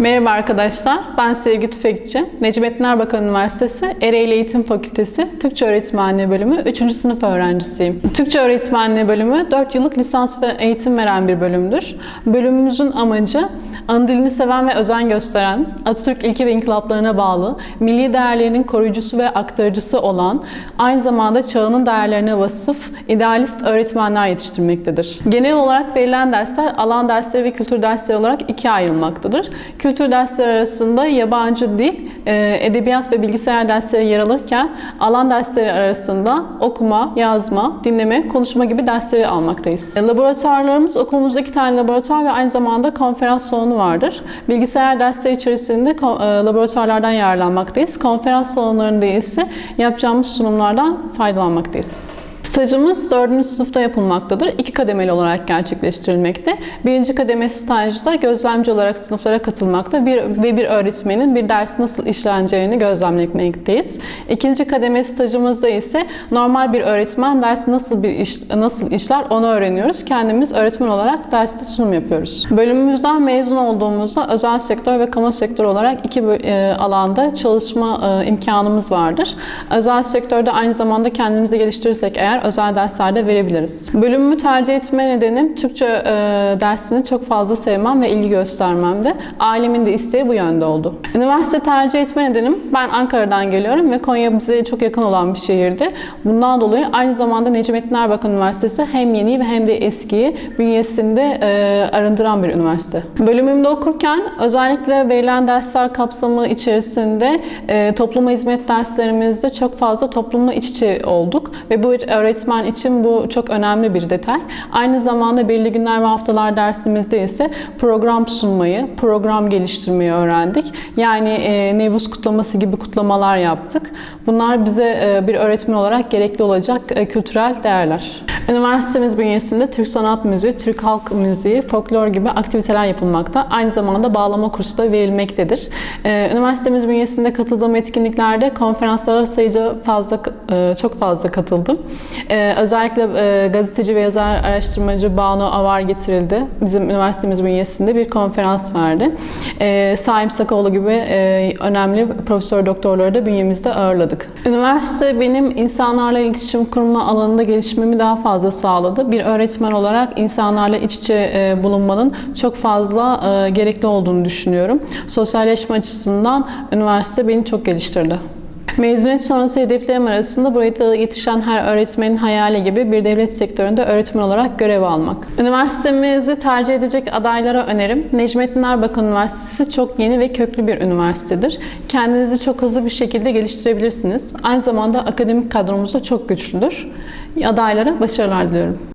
Merhaba arkadaşlar, ben Sevgi Tüfekçi. Necmettin Erbakan Üniversitesi Ereğli Eğitim Fakültesi Türkçe Öğretmenliği Bölümü 3. sınıf öğrencisiyim. Türkçe Öğretmenliği Bölümü 4 yıllık lisans ve eğitim veren bir bölümdür. Bölümümüzün amacı ana dilini seven ve özen gösteren, Atatürk ilke ve inkılaplarına bağlı, milli değerlerinin koruyucusu ve aktarıcısı olan, aynı zamanda çağının değerlerine vasıf, idealist öğretmenler yetiştirmektedir. Genel olarak verilen dersler alan dersleri ve kültür dersleri olarak ikiye ayrılmaktadır. Kültür dersleri arasında yabancı dil, e, edebiyat ve bilgisayar dersleri yer alırken alan dersleri arasında okuma, yazma, dinleme, konuşma gibi dersleri almaktayız. E, Laboratuvarlarımız okulumuzda iki tane laboratuvar ve aynı zamanda konferans salonu vardır. Bilgisayar dersleri içerisinde e, laboratuvarlardan yararlanmaktayız. Konferans salonlarında ise yapacağımız sunumlardan faydalanmaktayız. Stajımız 4. sınıfta yapılmaktadır. İki kademeli olarak gerçekleştirilmekte. Birinci kademe stajda gözlemci olarak sınıflara katılmakta bir, ve bir öğretmenin bir dersi nasıl işleneceğini gözlemlemekteyiz. İkinci kademe stajımızda ise normal bir öğretmen dersi nasıl bir iş, nasıl işler onu öğreniyoruz. Kendimiz öğretmen olarak derste sunum yapıyoruz. Bölümümüzden mezun olduğumuzda özel sektör ve kamu sektörü olarak iki e, alanda çalışma e, imkanımız vardır. Özel sektörde aynı zamanda kendimizi geliştirirsek eğer özel derslerde verebiliriz. Bölümümü tercih etme nedenim Türkçe e, dersini çok fazla sevmem ve ilgi göstermemdi. Ailemin de isteği bu yönde oldu. Üniversite tercih etme nedenim ben Ankara'dan geliyorum ve Konya bize çok yakın olan bir şehirdi. Bundan dolayı aynı zamanda Necmettin Erbakan Üniversitesi hem yeni ve hem de eskiyi bünyesinde e, arındıran bir üniversite. Bölümümde okurken özellikle verilen dersler kapsamı içerisinde e, topluma hizmet derslerimizde çok fazla toplumla iç içe olduk ve bu öğretmen için bu çok önemli bir detay. Aynı zamanda belirli günler ve haftalar dersimizde ise program sunmayı, program geliştirmeyi öğrendik. Yani e, Nevruz kutlaması gibi kutlamalar yaptık. Bunlar bize e, bir öğretmen olarak gerekli olacak e, kültürel değerler. Üniversitemiz bünyesinde Türk Sanat Müziği, Türk Halk Müziği, folklor gibi aktiviteler yapılmakta. Aynı zamanda bağlama kursu da verilmektedir. Ee, Üniversitemiz bünyesinde katıldığım etkinliklerde konferanslara sayıca fazla, e, çok fazla katıldım. Ee, Özellikle e, gazeteci ve yazar araştırmacı Banu Avar getirildi. Bizim üniversitemiz bünyesinde bir konferans verdi. Ee, Saim Sakaoğlu gibi e, önemli profesör doktorları da bünyemizde ağırladık. Üniversite benim insanlarla iletişim kurma alanında gelişmemi daha fazla sağladı. Bir öğretmen olarak insanlarla iç içe e, bulunmanın çok fazla e, gerekli olduğunu düşünüyorum. Sosyalleşme açısından üniversite beni çok geliştirdi. Mezuniyet sonrası hedeflerim arasında burada yetişen her öğretmenin hayali gibi bir devlet sektöründe öğretmen olarak görev almak. Üniversitemizi tercih edecek adaylara önerim. Necmettin Erbakan Üniversitesi çok yeni ve köklü bir üniversitedir. Kendinizi çok hızlı bir şekilde geliştirebilirsiniz. Aynı zamanda akademik kadromuz da çok güçlüdür. Adaylara başarılar diliyorum.